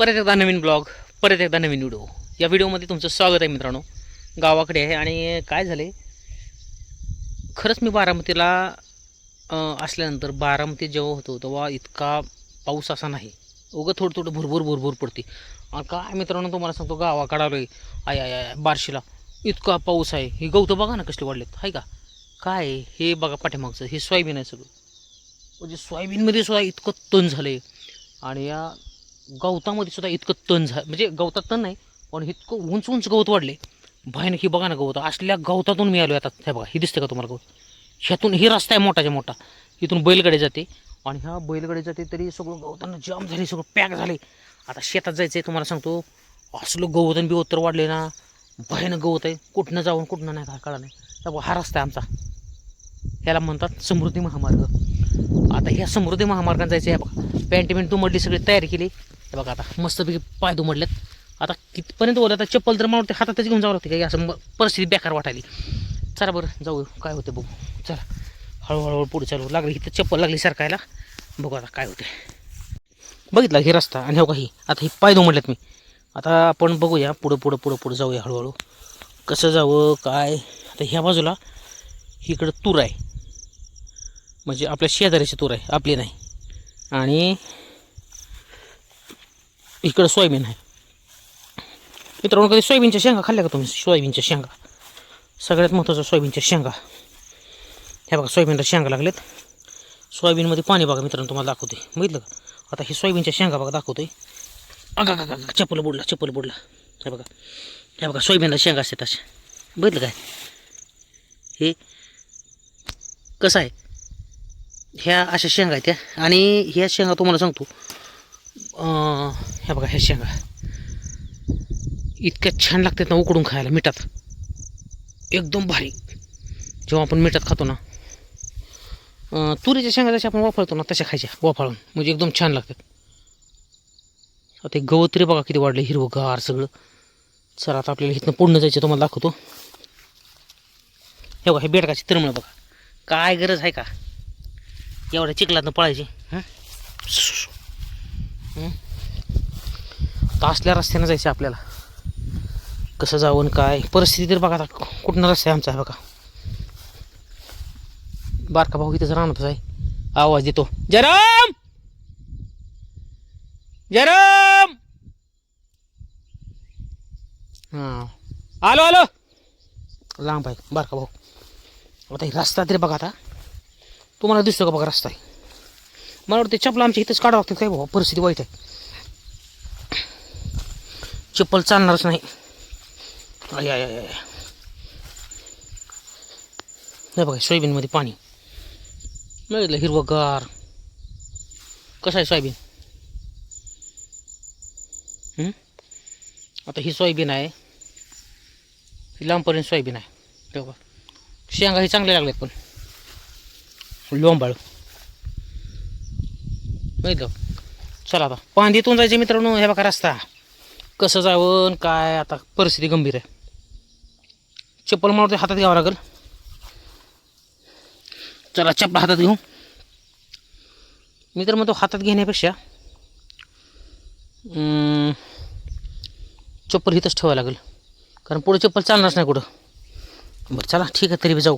परत एकदा नवीन ब्लॉग परत एकदा नवीन व्हिडिओ. या व्हिडिओमध्ये तुमचं स्वागत आहे मित्रांनो. गावाकडे आहे आणि काय झाले? खरंच मी बारामतीला असल्यानंतर बारामती जेव्हा होतो तेव्हा इतका पाऊस असा नाही. उगं थोडं थोडं भरभूर भरभूर पडते. आणि काय मित्रांनो तुम्हाला सांगतो गावाकडं आलोय. आय आय आय बार्शीला. इतका पाऊस आहे. हे गवतं बघा ना कसले वाढलेत. आहे का? काय हे बघा पाठीमागचं. हे सोयाबीन आहे सगळं. म्हणजे सोयाबीनमध्ये सुद्धा इतकं तण झालं आहे आणि या गवतामध्ये सुद्धा इतकं तण झालं म्हणजे गवतात तण नाही पण इतकं उंच उंच गवत वाढले. भयानक ही बघा ना गवत असल्या गवतातून मी आलो आता. हे बघा हे दिसते का तुम्हाला गवत? ह्यातून हे रस्ता आहे मोठाच्या मोठा. इथून बैलगाडी जाते आणि ह्या बैलगाडी जाते तरी सगळं गवतांना जाम झाले सगळं पॅक झाले. आता शेतात जायचं आहे तुम्हाला सांगतो असलं गवत आणि बिवत तर वाढले ना. भयानक गवत आहे. कुठनं जाऊन कुठनं नाही काय कळा नाही. बघा, हा रस्ता आहे आमचा. ह्याला म्हणतात समृद्धी महामार्ग. आता ह्या समृद्धी महामार्गाने जायचं आहे बघा. पॅन्ट बिंट दुमडली सगळी तयारी केली. बघा आता मस्तपैकी पाय दुमडलेत. आता कितपर्यंत बोलत आता चप्पल तर मला वाटते हातातच घेऊन जावं लागते काही असं परिस्थिती बेकार वाटायली. चला बरं जाऊ काय होते बघू. चला हळूहळू पुढे चालू. लागली इथं चप्पल लागली सरकायला. बघू आता काय होते बघितला हे रस्ता आणि हो काही आता हे पाय दुमडलेत मी. आता आपण बघूया पुढं पुढं पुढं पुढं जाऊया हळूहळू. कसं जावं काय? आता ह्या बाजूला इकडं तूर आहे. म्हणजे आपल्या शेजाऱ्याची तूर आहे आपली नाही. आणि इकडं सोयाबीन आहे. मित्रांनो कधी सोयाबीनच्या शेंगा खाल्ल्या का तुम्ही? सोयाबीनच्या शेंगा. सगळ्यात महत्त्वाचं सोयाबीनच्या शेंगा. ह्या बघा सोयाबीनला शेंगा लागलेत. सोयाबीनमध्ये पाणी बघा मित्रांनो तुम्हाला दाखवते. बघितलं का? आता हे सोयाबीनच्या शेंगा बघा दाखवते अगा का चप्पल बुडला चप्पल बुडला. हे बघा. हे बघा सोयाबीनला शेंगा असतात अशा. बघितलं काय? हे कसं आहे? ह्या अशा शेंगा आहेत त्या. आणि ह्या शेंगा तुम्हाला सांगतो. हे बघा ह्या शेंगा. इतक्या छान लागतात ना उकडून खायला मिठात. एकदम भारी. जेव्हा आपण मिठात खातो ना तुरीच्या शेंगा जशा आपण वापरतो ना तशा खायच्या वाफाळून. म्हणजे एकदम छान लागतात. आता ते गवत तरी बघा किती वाढले हिरवगार सगळं. सर आता आपल्याला इथनं पूर्ण जायचं तुम्हाला दाखवतो. हे बघा हे बेडकाची तिरमळ बघा. काय गरज आहे का? एवढ्या चिखलातनं पळायची हं? हं? असल्या रस्त्यानं जायचं आपल्याला? कसं जाऊन काय? परिस्थिती तर बघा आता कुठनं रस्ता आहे आमचा आहे बघा. बारका भाऊ इथंच राहणार आहे. आवाज देतो. जराम जराम हां. आलो आलो. लांब आहे बारका भाऊ. आता रस्ता तरी बघा आता. तुम्हाला दिसतो का बघा रस्ता? आहे मला वाटतं चपला आमच्या इथंच काढावं लागतं काय भाऊ परिस्थिती वाईट आहे. चप्पल चालणारच नाही. आय आय बघा सोयाबीनमध्ये पाणी. मिळलं हिरवंगार. कसं आहे सोयाबीन आता ही सोयाबीन आहे. ही लांबपर्यंत सोयाबीन आहे. बघा. शेंगा हे चांगले लागले पण. लोंबाळ. मिळलं. चला आता. पांदीतून जायचे मित्रांनो. हे बघा रस्ता. कसं जावं आणि काय? आता परिस्थिती गंभीर आहे. चप्पल मला हातात घ्यावं लागेल. चला चप्पल हातात घेऊ. मी तर म्हणतो हातात घेण्यापेक्षा चप्पल इथंच ठेवावं लागेल. कारण पुढे चप्पल चालणारच नाही कुठं. बरं चला ठीक आहे तरी बी जाऊ.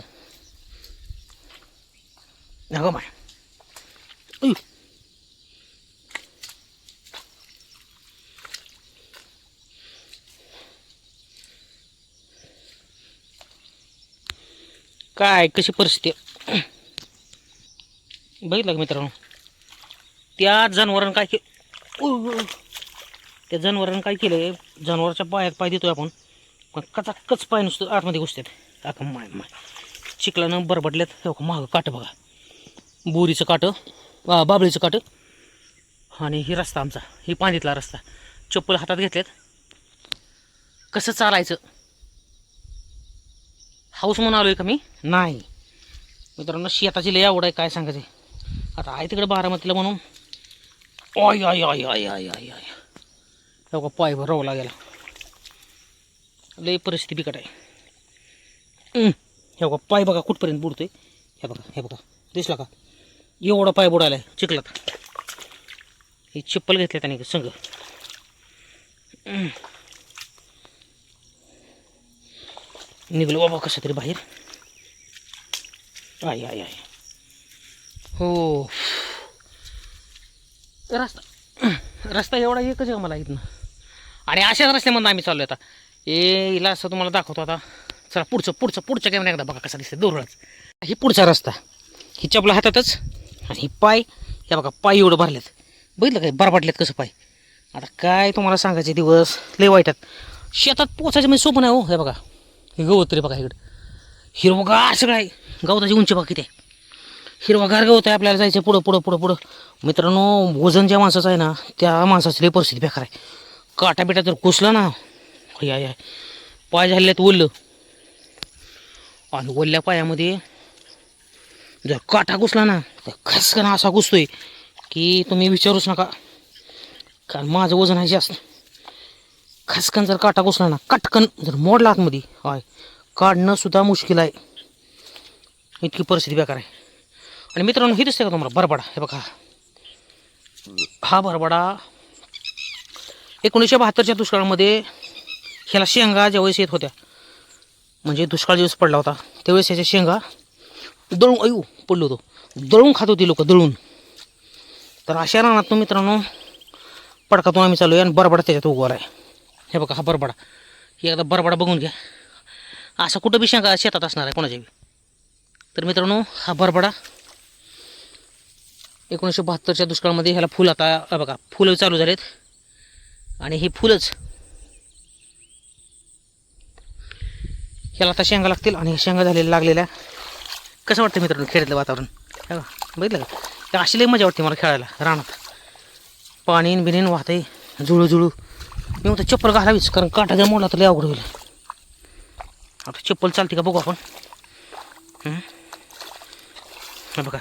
अगं माय काय कशी परिस्थिती बघितलं का मित्रांनो? त्या जनावरानं काय के त्या जनावरानं काय केलं? जनावराच्या पायात पाय देतोय आपण. पण कचाकच पाय नुसतं आतमध्ये घुसतात अका माय माय. चिखलानं बरबडल्यात. हे बघा, मागं काटं बघा. बोरीचं काटं बा बाबळीचं काटं आणि ही रस्ता आमचा ही पांदीतला रस्ता. चप्पल हातात घेतल्यात. कसं चालायचं? हाऊस म्हणून आलो आहे का मी? नाही. मित्रांनो शेताची लय आवड आहे काय सांगायचं आता आहे तिकडे बारामतीला म्हणून. आय आय आय आय आय आय हे बघा पाय रवला गेला लय परिस्थिती बिकट आहे. हं. बघा पाय बघा कुठपर्यंत बुडतोय. हे बघा हे बघा. दिसला का? एवढा पाय बुडायला आहे चिखलात. ही चप्पल घेतल्या त्याने संघ निघलो बाबा कसं तरी बाहेर. आय आय आय हो. रस्ता रस्ता एवढा एकच आहे मला इथनं? आणि अशाच रस्त्यामधून आम्ही चाललो आता. ए हिला असं तुम्हाला दाखवतो आता. चला पुढचं पुढचं पुढच्या कॅमेरा एकदा बघा कसा दिसतं दोरळाच. ही पुढचा रस्ता. ही चपला हातातच. आणि ही पाय. हे बघा पाय एवढं भरलेत. बघितलं काय बरबाटलेत कसं पाय. आता काय तुम्हाला सांगायचे दिवस? लय वाईटात. शेतात पोचायचं म्हणजे सोपं नाही हो हे बघा. हे गवत रे बघा इकडं. हिरवगार सगळं आहे. गवताची उंची बघा किती आहे. हिरवगार गवत आहे आपल्याला जायचं पुढं पुढं पुढं पुढं. मित्रांनो वजन ज्या माणसाचं आहे ना त्या माणसाची लई परिस्थिती बेकार आहे. काटा बिटा तर कुसला ना. या या पाय झालेत ओलं आणि ओल्या पायामध्ये जर काटा घुसला ना तर खसकन असा घुसतोय की तुम्ही विचारूच नका. कारण माझं वजन आहे जास्त. खसकन जर काटा घुसला ना कटकन जर मोडला आतमध्ये हय काढणं सुद्धा मुश्किल आहे. इतकी परिस्थिती बेकार आहे. आणि मित्रांनो हे दिसते का तुम्हाला? बरबडा हे बघा. हा बरबडा एकोणीसशे बहात्तरच्या दुष्काळामध्ये ह्याला शेंगा ज्यावेळेस येत होत्या म्हणजे दुष्काळ ज्यावेळेस पडला होता त्यावेळेस ह्याच्या शेंगा दळून अयू पडलो होतो. दळून खात होती लोक दळून. तर अशा रानातून मित्रांनो पडकातून आम्ही चालू आहे आणि बरबडा त्याच्यात उगवला आहे हे बघा हा बरबडा. एकदा बरबडा बघून घ्या. असा कुठं बी शेंगा शेतात असणार आहे कोणाच्या बी. तर मित्रांनो हा बरबडा एकोणीसशे बहात्तरच्या दुष्काळामध्ये ह्याला फुल आता बघा फुलं चालू झालेत. आणि ही फुलंच ह्याला आता शेंगा लागतील आणि शेंगा झालेल्या लागलेल्या. कसं वाटतं मित्रांनो खेड्यातलं वातावरण? हे बघितलं का? अशी लई मजा वाटते मला खेळायला रानात. पाणी बिनीन वाहते जुळू जुळू मी म्हणतो चप्पल घालावीच कारण काटा जर मोडला तर लय अवघड होईल. आता चप्पल चालते का बघू आपण. बघा.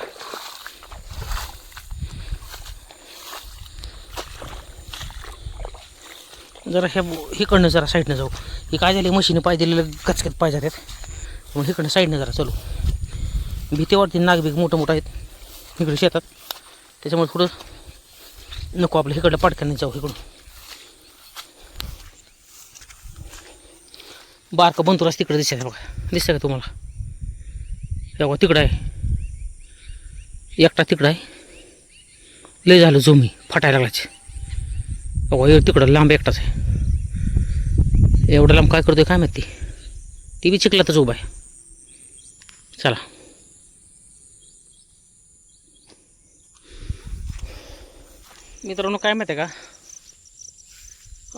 जरा ह्या हिकडनं जरा साईडनं जाऊ. हे काय झाली मशीन पाय दिलेलं गचकत पाय जातात मग हिकडनं साईडनं जरा चलू. भीती वाटते नागबीक मोठं मोठं आहेत. इकडे शेतात. त्याच्यामुळे थोडं नको आपलं हिकडलं पाडक्याने जाऊ इकडून. बारकं बंतुरास तिकडे दिसत बघा. दिसतं का तुम्हाला? हे बघा तिकडं आहे. एकटा तिकडं आहे. लय झालं जोमी फाटायला लागलाच अहो तिकडं लांब एकटाच आहे. एवढं लांब काय करतोय काय माहिती? ती बी चिखलातच उभा आहे. चला. मित्रांनो काय माहिती आहे का?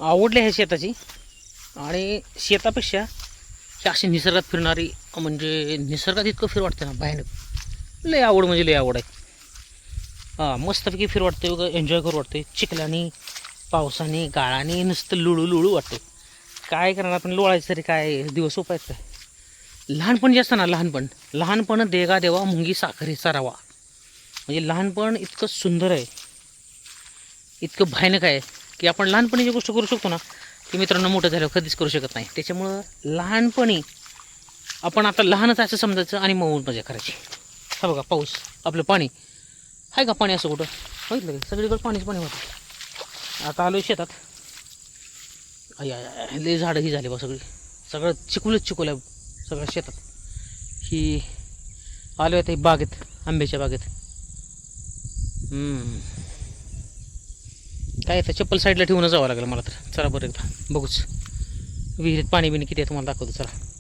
आवडली आहे शेताची. आणि शेतापेक्षा ही अशी निसर्गात फिरणारी म्हणजे निसर्गात इतकं फिर वाटतं ना भयानक लय आवड म्हणजे लय आवड आहे. हां मस्तपैकी फिर वाटते वगैरे एन्जॉय करू वाटते चिखल्याने पावसाने गाळाने नुसतं लुळू लुळू वाटते काय करणार आपण लोळायचं तरी काय दिवस उपायत काय लहानपण जे असतं ना लहानपण. लहानपण देगा देवा मुंगी साखरे रवा म्हणजे लहानपण इतकं सुंदर आहे. इतकं भयानक आहे की आपण लहानपणी जी गोष्ट करू शकतो ना ती मित्रांनो मोठं झाल्यावर कधीच करू शकत नाही. त्याच्यामुळं लहानपणी आपण आता लहानच असं समजायचं आणि मऊ मजा करायची. हा बघा पाऊस आपलं पाणी. आहे का पाणी असं कुठं? बघितलं का? सगळीकडे पाणीच पाणी होतं. आता आलो शेतात. लय झाडं ही झाली बा सगळी. सगळं चिकूलच चिकूल आहे सगळं शेतात. ही आलो आता बागेत आंब्याच्या बागेत. हम्म. काय येतं चप्पल साईडला ठेवूनच जावं लागेल मला तर. चला बरं एकदा बघूच. विहिरीत पाणी बिणी किती आहे तुम्हाला दाखवतो चला.